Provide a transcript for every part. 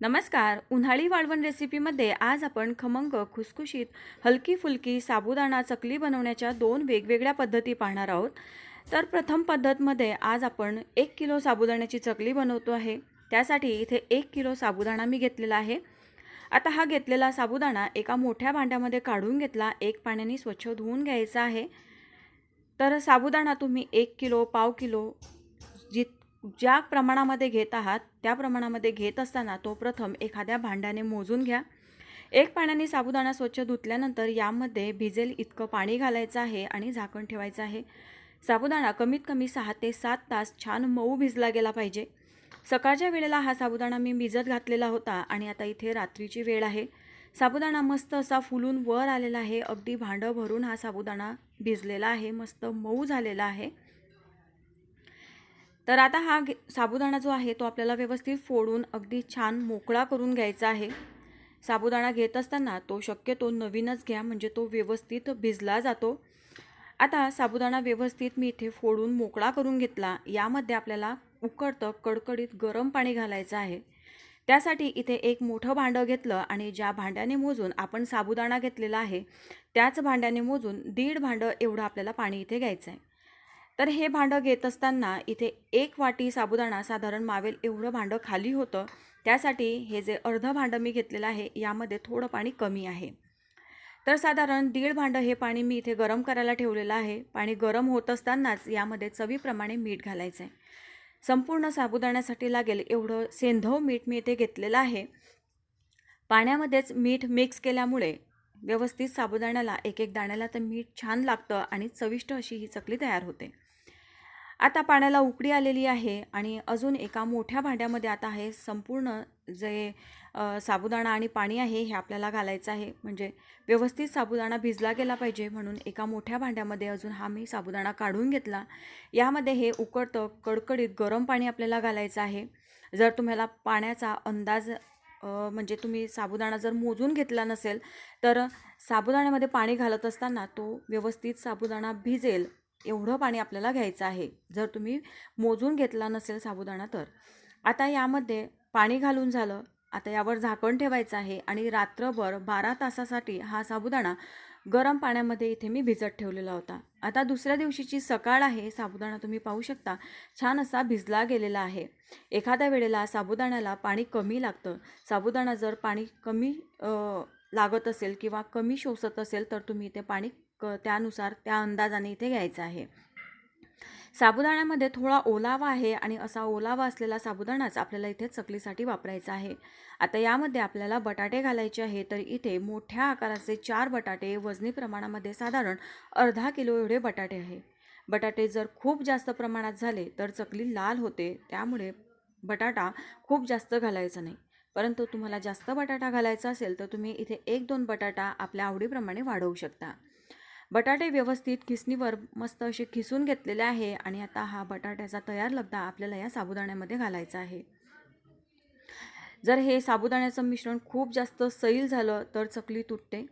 नमस्कार. उन्हाळी वाळवण रेसिपीमध्ये आज आपण खमंग खुसखुशीत हलकी फुलकी साबुदाणा चकली बनवण्याच्या दोन वेगवेगळ्या पद्धती पाहणार आहोत. तर प्रथम पद्धतमध्ये आज आपण एक किलो साबुदाण्याची चकली बनवतो आहे. त्यासाठी इथे एक किलो साबुदाणा मी घेतलेला आहे. आता हा घेतलेला साबुदाणा एका मोठ्या भांड्यामध्ये काढून घेतला. एक पाण्याने स्वच्छ धुवून घ्यायचा आहे. तर साबुदाणा तुम्ही एक किलो पाव किलो ज्या प्रमाणामध्ये घेत आहात त्या प्रमाणामध्ये घेत असताना तो प्रथम एखाद्या भांड्याने मोजून घ्या. एक पाण्याने साबुदाणा स्वच्छ धुतल्यानंतर यामध्ये भिजेल इतकं पाणी घालायचं आहे आणि झाकण ठेवायचं आहे. साबुदाणा कमीत कमी सहा ते सात तास छान मऊ भिजला गेला पाहिजे. सकाळच्या वेळेला हा साबुदाणा मी भिजत घातलेला होता आणि आता इथे रात्रीची वेळ आहे. साबुदाणा मस्त असा फुलून वर आलेला आहे. अगदी भांडं भरून हा साबुदाणा भिजलेला आहे. मस्त मऊ झालेला आहे. तर आता हा घे साबुदाणा जो आहे तो आपल्याला व्यवस्थित फोडून अगदी छान मोकळा करून घ्यायचा आहे. साबुदाणा घेत असताना तो शक्यतो नवीनच घ्या म्हणजे तो व्यवस्थित भिजला जातो. आता साबुदाणा व्यवस्थित मी इथे फोडून मोकळा करून घेतला. यामध्ये आपल्याला उकडतं कडकडीत गरम पाणी घालायचं आहे. त्यासाठी इथे एक मोठं भांडं घेतलं आणि ज्या भांड्याने मोजून आपण साबुदाणा घेतलेला आहे त्याच भांड्याने मोजून दीड भांडं एवढं आपल्याला पाणी इथे घ्यायचं आहे तर हे भांडं घेत असताना इथे एक वाटी साबुदाणा साधारण मावेल एवढं भांडं खाली होतं. त्यासाठी हे जे अर्धं भांडं मी घेतलेलं आहे यामध्ये थोडं पाणी कमी आहे. तर साधारण दीड भांडं हे पाणी मी इथे गरम करायला ठेवलेलं आहे. पाणी गरम होत असतानाच यामध्ये चवीप्रमाणे मीठ घालायचं आहे संपूर्ण साबुदाण्यासाठी लागेल एवढं सेंधव मीठ मी इथे घेतलेलं आहे. पाण्यामध्येच मीठ मिक्स केल्यामुळे व्यवस्थित साबुदाण्याला एक एक दाण्याला तर मीठ छान लागतं आणि चविष्ट अशी ही चकली तयार होते. आता पाण्याला उकडी आलेली आहे आणि अजून एका मोठ्या भांड्यामध्ये आता हे संपूर्ण जे साबुदाणा आणि पाणी आहे हे आपल्याला घालायचं आहे. म्हणजे व्यवस्थित साबुदाणा भिजला गेला पाहिजे म्हणून एका मोठ्या भांड्यामध्ये अजून हा मी साबुदाणा काढून घेतला. यामध्ये हे उकळतं कडकडीत गरम पाणी आपल्याला घालायचं आहे. जर तुम्हाला पाण्याचा अंदाज म्हणजे तुम्ही साबुदाणा जर मोजून घेतला नसेल तर साबुदाण्यामध्ये पाणी घालत असताना तो व्यवस्थित साबुदाणा भिजेल. एवढं पाणी आपल्याला घ्यायचं आहे. जर तुम्ही मोजून घेतला नसेल साबुदाणा तर. आता यामध्ये पाणी घालून झालं. आता यावर झाकण ठेवायचं आहे आणि रात्रभर बारा तासासाठी हा साबुदाणा गरम पाण्यामध्ये इथे मी भिजत ठेवलेला होता. आता दुसऱ्या दिवशीची सकाळ आहे. साबुदाणा तुम्ही पाहू शकता. छान असा भिजला गेलेला आहे. एखाद्या वेळेला साबुदाण्याला पाणी कमी लागतं. साबुदाणा जर पाणी कमी लागत असेल किंवा कमी शोषत असेल तर तुम्ही इथे पाणी क त्यानुसार त्या अंदाजाने इथे घ्यायचं आहे. साबुदाण्यामध्ये थोडा ओलावा आहे आणि असा ओलावा असलेला साबुदाणाच आपल्याला इथे चकलीसाठी वापरायचा आहे. आता यामध्ये आपल्याला बटाटे घालायचे आहे तर इथे मोठ्या आकाराचे चार बटाटे वजनी प्रमाणामध्ये साधारण अर्धा किलो एवढे बटाटे आहे. बटाटे जर खूप जास्त प्रमाणात झाले तर चकली लाल होते त्यामुळे बटाटा खूप जास्त घालायचा नाही. परंतु तुम्हाला जास्त बटाटा घालायचा असेल तर तुम्ही इथे एक दोन बटाटा आपल्या आवडीप्रमाणे वाढवू शकता. बटाटे व्यवस्थित खिसणीवर मस्त असे खिसून घेतलेले आहे आणि आता हा बटाट्याचा तयार लगदा आपल्याला या साबुदाण्यामध्ये घालायचा आहे. जर हे साबुदाण्याचं मिश्रण खूप जास्त सैल झालं तर चकली तुटते.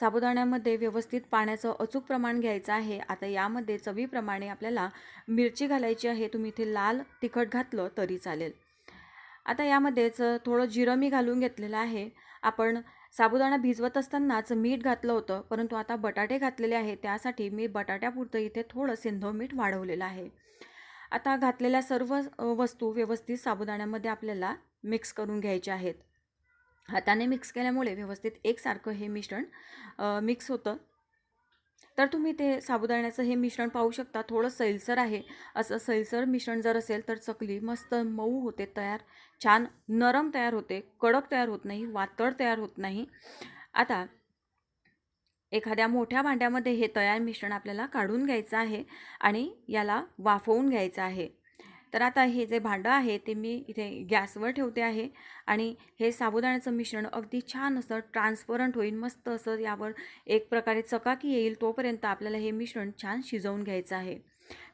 साबुदाण्यामध्ये व्यवस्थित पाण्याचं अचूक प्रमाण घ्यायचं आहे. आता यामध्ये चवीप्रमाणे आपल्याला मिरची घालायची आहे. तुम्ही इथे लाल तिखट घातलं तरी चालेल. आता यामध्येच थोडं जिरं मी घालून घेतलेलं आहे. आपण साबुदाणा भिजवत असतानाच मीठ घातलं होतं परंतु आता बटाटे घातलेले आहे त्यासाठी मी बटाट्यापुरतं इथे थोडं सिंधो मीठ वाढवलेलं आहे. आता घातलेल्या सर्व वस्तू व्यवस्थित साबुदाण्यामध्ये आपल्याला मिक्स करून घ्यायच्या आहेत. हाताने मिक्स केल्यामुळे व्यवस्थित एकसारखं हे मिश्रण मिक्स होतं. तर तुम्ही ते साबुदाण्याचं हे मिश्रण पाहू शकता. थोडं सैलसर आहे. असं सैलसर मिश्रण जर असेल तर चकली मस्त मऊ होते तयार. छान नरम तयार होते. कडक तयार होत नाही. वातळ तयार होत नाही. आता एखाद्या मोठ्या भांड्यामध्ये हे तयार मिश्रण आपल्याला काढून घ्यायचं आहे आणि याला वाफवून घ्यायचं आहे. तर आता हे जे भांडं आहे ते मी इथे गॅसवर ठेवते आहे आणि हे साबुदाण्याचं मिश्रण अगदी छान असं ट्रान्सपरंट होईल मस्त असं यावर एक प्रकारे चकाकी येईल तोपर्यंत आपल्याला हे मिश्रण छान शिजवून घ्यायचं आहे.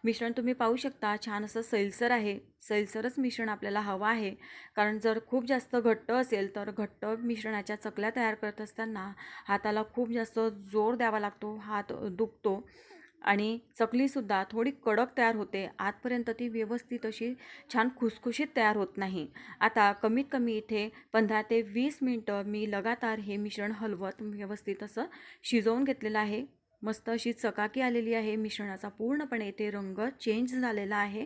मिश्रण तुम्ही पाहू शकता छान असं सैलसर आहे. सैलसरच मिश्रण आपल्याला हवं आहे. कारण जर खूप जास्त घट्ट असेल तर घट्ट मिश्रणाच्या चकल्या तयार करत असताना हाताला खूप जास्त जोर द्यावा लागतो हात दुखतो. आणि चकलीसुद्धा थोडी कडक तयार होते. आतपर्यंत ती व्यवस्थित अशी छान खुसखुशीत तयार होत नाही. आता कमीत कमी इथे पंधरा ते वीस मिनटं मी लगातार हे मिश्रण हलवत व्यवस्थित असं शिजवून घेतलेलं आहे. मस्त अशी चकाकी आलेली आहे. मिश्रणाचा पूर्णपणे इथे रंग चेंज झालेला आहे.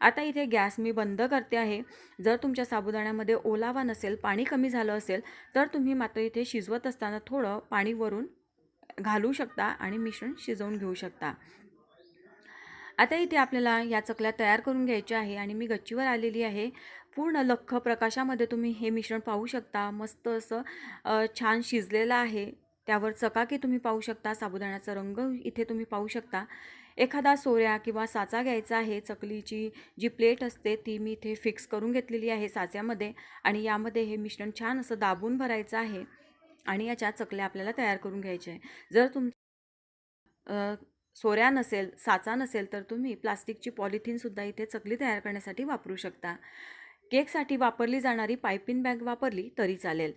आता इथे गॅस मी बंद करते आहे. जर तुमच्या साबुदाण्यामध्ये ओलावा नसेल पाणी कमी झालं असेल तर तुम्ही मात्र इथे शिजवत असताना थोडं पाणी वरून घालू शकता आणि मिश्रण शिजवून घेऊ शकता. आता इथे आपल्याला या चकल्या तयार करून घ्यायच्या आहे आणि मी गच्चीवर आलेली आहे. पूर्ण लख्ख प्रकाशामध्ये तुम्ही हे मिश्रण पाहू शकता. मस्त असं छान शिजलेलं आहे. त्यावर चकाकी तुम्ही पाहू शकता. साबुदाण्याचा रंग इथे तुम्ही पाहू शकता. एखादा सोऱ्या किंवा साचा घ्यायचा आहे. चकलीची जी प्लेट असते ती मी इथे फिक्स करून घेतलेली आहे साच्यामध्ये आणि यामध्ये हे मिश्रण छान असं दाबून भरायचं आहे. आणि याच्या चकल्या आपल्याला तयार करून घ्यायच्या आहे जर तुम सोऱ्या नसेल साचा नसेल तर तुम्ही प्लास्टिकची पॉलिथिनसुद्धा इथे चकली तयार करण्यासाठी वापरू शकता. केकसाठी वापरली जाणारी पायपिन बॅग वापरली तरी चालेल.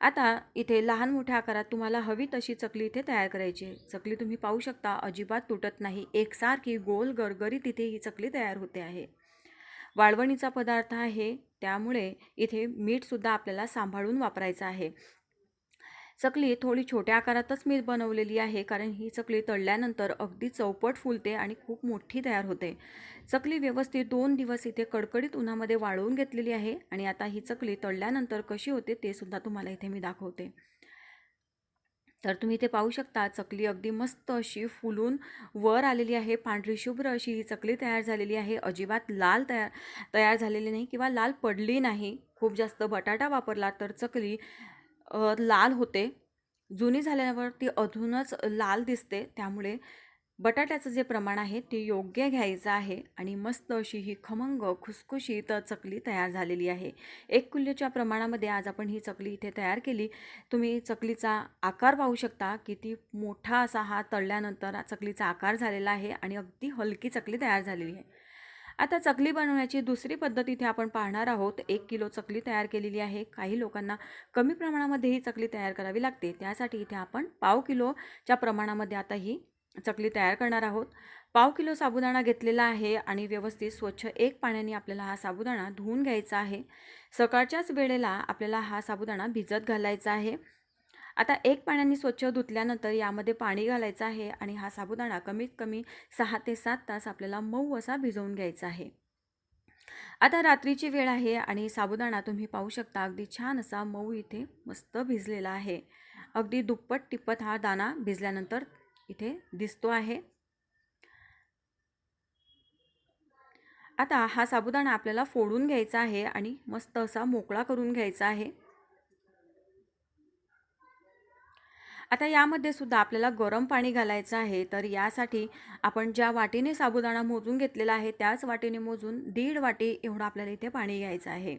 आता इथे लहान मोठ्या आकारात तुम्हाला हवी तशी चकली इथे तयार करायची आहे. चकली तुम्ही पाहू शकता अजिबात तुटत नाही. एकसारखी गोल गरगरीत इथे ही चकली तयार होते आहे. वाळवणीचा पदार्थ आहे त्यामुळे इथे मीठसुद्धा आपल्याला सांभाळून वापरायचं आहे. चकली थोडी छोट्या आकारातच मी बनवलेली आहे कारण ही चकली तळल्यानंतर अगदी चौपट फुलते आणि खूप मोठी तयार होते. चकली व्यवस्थित दोन दिवस इथे कडकडीत उन्हामध्ये वाळवून घेतलेली आहे आणि आता ही चकली तळल्यानंतर कशी होते ते सुद्धा तुम्हाला इथे मी दाखवते. तर तुम्ही इथे पाहू शकता चकली अगदी मस्त अशी फुलून वर आलेली आहे. पांढरी शुभ्र अशी ही चकली तयार झालेली आहे. अजिबात लाल तयार तयार झालेली नाही किंवा लाल पडली नाही. खूप जास्त बटाटा वापरला तर चकली लाल होते. जुनी झाल्यावर ती अधूनच लाल दिसते. त्यामुळे बटाट्याचं जे प्रमाण आहे ते योग्य घ्यायचं आहे आणि मस्त अशी ही खमंग खुसखुशीत चकली तयार झालेली आहे. एक कुल्ल्याच्या प्रमाणामध्ये आज आपण ही चकली इथे तयार केली. तुम्ही चकलीचा आकार पाहू शकता. किती मोठा असा हा तळल्यानंतर चकलीचा आकार झालेला आहे आणि अगदी हलकी चकली तयार झालेली आहे. आता चकली बनवण्याची दुसरी पद्धत इथे आपण पाहणार आहोत. एक किलो चकली तयार केलेली आहे. काही लोकांना कमी प्रमाणामध्ये ही चकली तयार करावी लागते. त्यासाठी इथे आपण पाव किलोच्या प्रमाणामध्ये आता ही चकली तयार करणार आहोत. पाव किलो साबुदाणा घेतलेला आहे आणि व्यवस्थित स्वच्छ एक पाण्याने आपल्याला हा साबुदाणा धुवून घ्यायचा आहे. सकाळच्याच वेळेला आपल्याला हा साबुदाणा भिजत घालायचा आहे. आता एक पाण्याने स्वच्छ धुतल्यानंतर यामध्ये पाणी घालायचं आहे आणि हा साबुदाणा कमीत कमी सहा ते सात तास आपल्याला मऊ असा भिजवून घ्यायचा आहे. आता रात्रीची वेळ आहे आणि साबुदाणा तुम्ही पाहू शकता अगदी छान असा मऊ इथे मस्त भिजलेला आहे. अगदी दुप्पट तिप्पट हा दाणा भिजल्यानंतर इथे दिसतो आहे. आता हा साबुदाणा आपल्याला फोडून घ्यायचा आहे आणि मस्त असा मोकळा करून घ्यायचा आहे. आता यामध्ये सुद्धा आपल्याला गरम पाणी घालायचं आहे. तर यासाठी आपण ज्या वाटीने साबुदाणा मोजून घेतलेला आहे त्याच वाटीने मोजून दीड वाटी एवढं आपल्याला इथे पाणी घ्यायचं आहे.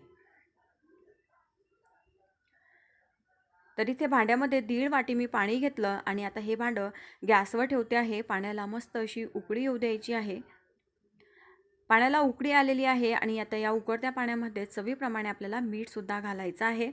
तर इथे भांड्यामध्ये दीड वाटी मी पाणी घेतलं आणि आता हे भांडं गॅसवर ठेवते आहे. पाण्याला मस्त अशी उकळी येऊ द्यायची आहे. पाण्याला उकळी आलेली आहे आणि आता या उकळत्या पाण्यामध्ये चवीप्रमाणे आपल्याला मीठसुद्धा घालायचं आहे.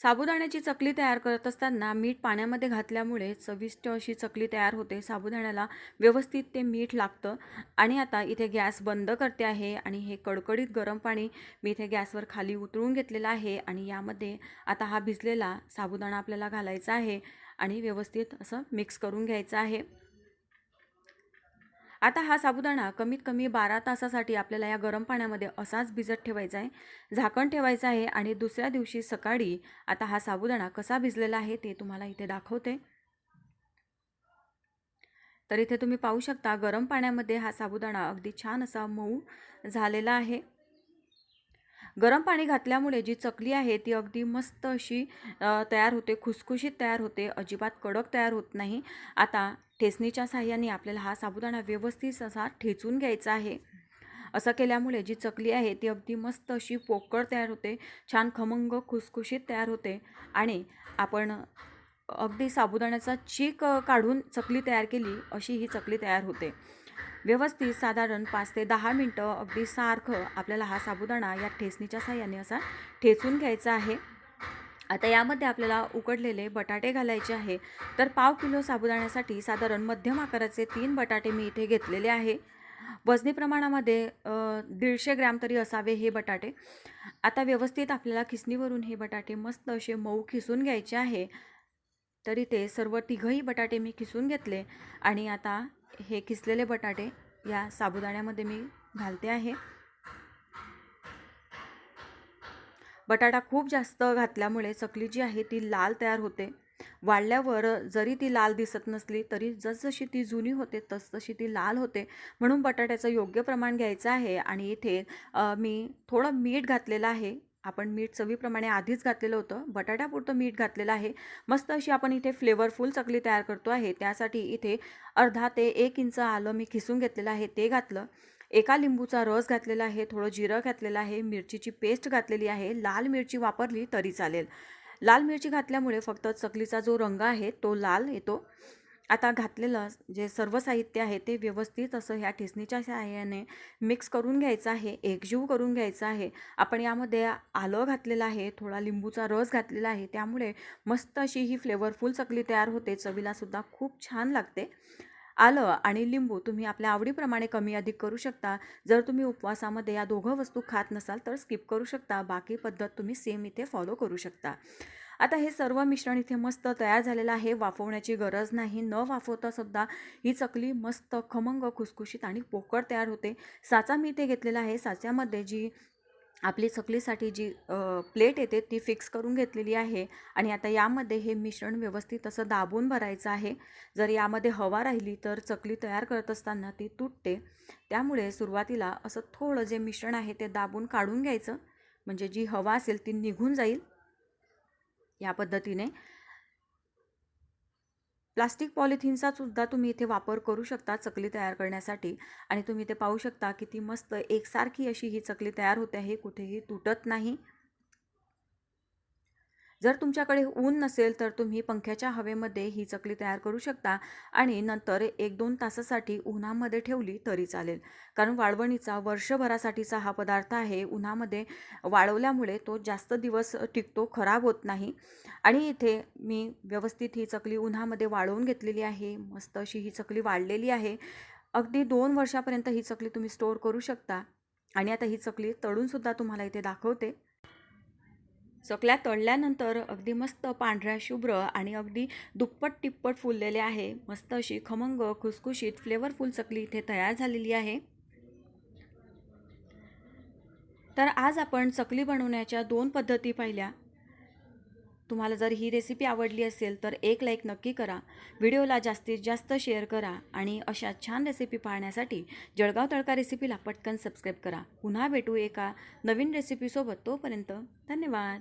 साबुदाण्याची चकली तयार करत असताना मीठ पाण्यामध्ये घातल्यामुळे चविष्ट अशी चकली तयार होते. साबुदाण्याला व्यवस्थित ते मीठ लागतं आणि आता इथे गॅस बंद करते आहे आणि हे कडकडीत गरम पाणी मी इथे गॅसवर खाली उतरून घेतलेलं आहे आणि यामध्ये आता हा भिजलेला साबुदाणा आपल्याला घालायचा आहे आणि व्यवस्थित असं मिक्स करून घ्यायचं आहे. आता हा साबुदाणा कमीत कमी बारा तासासाठी आपल्याला या गरम पाण्यामध्ये असाच भिजत ठेवायचा आहे. झाकण ठेवायचं आहे आणि दुसऱ्या दिवशी सकाळी आता हा साबुदाणा कसा भिजलेला आहे ते तुम्हाला इथे दाखवते. तर इथे तुम्ही पाहू शकता गरम पाण्यामध्ये हा साबुदाणा अगदी छान असा मऊ झालेला आहे. गरम पाणी घातल्यामुळे जी चकली आहे ती अगदी मस्त अशी तयार होते खुसखुशीत तयार होते अजिबात कडक तयार होत नाही. आता ठेचणीच्या साह्याने आपल्याला हा साबुदाणा व्यवस्थित असा ठेचून घ्यायचा आहे. असं केल्यामुळे जी चकली आहे ती अगदी मस्त अशी पोकळ तयार होते छान खमंग खुसखुशीत तयार होते आणि आपण अगदी साबुदाण्याचा चीक काढून चकली तयार केली अशी ही चकली तयार होते. व्यवस्थित साधारण पाच ते दहा मिनटं अगदी सारखं आपल्याला हा साबुदाणा या ठेचणीच्या साह्याने असा ठेचून घ्यायचा आहे. आता यामध्ये आपल्याला उकडलेले बटाटे घालायचे आहे. तर पाव किलो साबुदाण्यासाठी साधारण मध्यम आकाराचे तीन बटाटे मी इथे घेतलेले आहे. वजनी प्रमाणामध्ये दीडशे ग्रॅम तरी असावे हे बटाटे. आता व्यवस्थित आपल्याला खिसणीवरून हे बटाटे मस्त असे मऊ खिसून घ्यायचे आहे. तर इथे सर्व तिघही बटाटे मी खिसून घेतले आणि आता हे खिसलेले बटाटे या साबुदाण्यामध्ये मी घालते आहे. बटाटा खूप जास्त घातल्यामुळे चकली जी आहे ती लाल तयार होते. वाढल्यावर जरी ती लाल दिसत नसली तरी जसजशी ती जुनी होते तसतशी ती लाल होते. म्हणून बटाट्याचं योग्य प्रमाण घ्यायचं आहे आणि इथे मी थोडं मीठ घातलेलं आहे. आपण मीठ चवीप्रमाणे आधीच घातलेलं होतं. बटाट्यापुरतं मीठ घातलेलं आहे. मस्त अशी आपण इथे फ्लेवरफुल चकली तयार करतो आहे. त्यासाठी इथे अर्धा ते एक इंच आलं मी खिसून घेतलेलं आहे. ते घातलं. एका लिंबूचा रस घातलेला आहे. थोडं जिरं घातलेलं आहे. मिरचीची पेस्ट घातलेली आहे. लाल मिरची वापरली तरी चालेल. लाल मिरची घातल्यामुळे फक्त चकलीचा जो रंग आहे तो लाल येतो. आता घातलेलं जे सर्व साहित्य आहे ते व्यवस्थित असं ह्या ठिसणीच्या सहाय्याने मिक्स करून घ्यायचं आहे एकजीव करून घ्यायचं आहे. आपण यामध्ये आलं घातलेलं आहे थोडा लिंबूचा रस घातलेला आहे त्यामुळे मस्त अशी ही फ्लेवरफुल चकली तयार होते. चवीलासुद्धा खूप छान लागते. आलं आणि लिंबू तुम्ही आपल्या आवडीप्रमाणे कमी अधिक करू शकता. जर तुम्ही उपवासामध्ये या दोघं वस्तू खात नसाल तर स्किप करू शकता. बाकी पद्धत तुम्ही सेम इथे फॉलो करू शकता. आता हे सर्व मिश्रण इथे मस्त तयार झालेलं आहे. वाफवण्याची गरज नाही. न वाफवता सुद्धा ही चकली मस्त खमंग खुसखुशीत आणि पोकळ तयार होते. साचा मी इथे घेतलेला आहे. साच्यामध्ये जी आपली चकलीसाठी जी प्लेट येते ती फिक्स करून घेतलेली आहे. आणि आता यामध्ये हे मिश्रण व्यवस्थित असं दाबून भरायचं आहे. जर यामध्ये हवा राहिली तर चकली तयार करत असताना ती तुटते. त्यामुळे सुरुवातीला असं थोडं जे मिश्रण आहे ते दाबून काढून घ्यायचं. म्हणजे जी हवा असेल ती निघून जाईल. या पद्धतीने. प्लास्टिक पॉलिथिनचा सुद्धा तुम्ही इथे वापर करू शकता चकली तयार करण्यासाठी. आणि तुम्ही इथे पाहू शकता किती मस्त एकसारखी अशी ही चकली तयार होते आहे कुठेही तुटत नाही. जर तुमच्याकडे ऊन नसेल तर तुम्ही पंख्याच्या हवेमध्ये ही चकली तयार करू शकता आणि नंतर एक दोन तासासाठी उन्हामध्ये ठेवली तरी चालेल. कारण वाळवणीचा वर्षभरासाठीचा हा पदार्थ आहे. उन्हामध्ये वाळवल्यामुळे तो जास्त दिवस टिकतो खराब होत नाही. आणि इथे मी व्यवस्थित ही चकली उन्हामध्ये वाळवून घेतलेली आहे. मस्त अशी ही चकली वाळलेली आहे. अगदी दोन वर्षापर्यंत ही चकली तुम्ही स्टोअर करू शकता. आणि आता ही चकली तळूनसुद्धा तुम्हाला इथे दाखवते. चकल्या तळल्यानंतर अगदी मस्त पांढऱ्या शुभ्र आणि अगदी दुप्पट टिप्पट फुललेले आहे. मस्त अशी खमंग खुसखुशीत फ्लेवरफुल चकली इथे तयार झालेली आहे. तर आज आपण चकली बनवण्याच्या दोन पद्धती पाहिल्या. तुम्हाला जर ही रेसिपी आवडली असेल तर एक लाईक नक्की करा. व्हिडिओला जास्तीत जास्त शेअर करा आणि अशा छान रेसिपी पाहण्यासाठी जळगाव तडका रेसिपीला पटकन सबस्क्राईब करा. पुन्हा भेटू एका नवीन रेसिपीसोबत तोपर्यंत धन्यवाद.